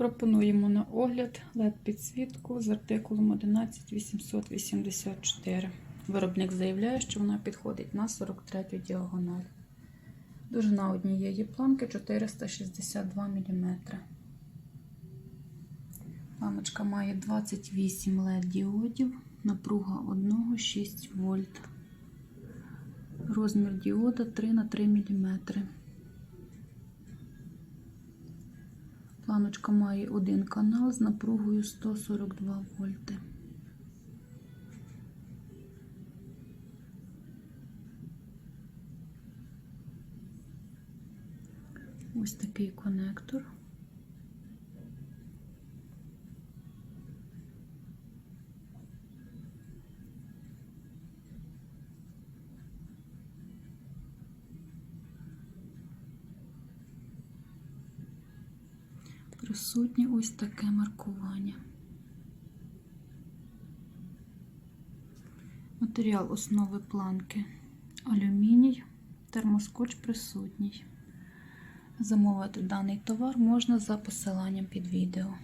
Пропонуємо на огляд LED-підсвітку з артикулом 11884. Виробник заявляє, що вона підходить на 43 діагональ. Довжина однієї планки 462 мм. Лампочка має 28 LED діодів, напруга 1 6 вольт. Розмір діода 3 на 3 мм. Планочка має один канал з напругою 142 вольти. Ось такий конектор. Присутнє ось таке маркування. Матеріал основи планки алюміній, термоскоч присутній. Замовити даний товар можна за посиланням під відео.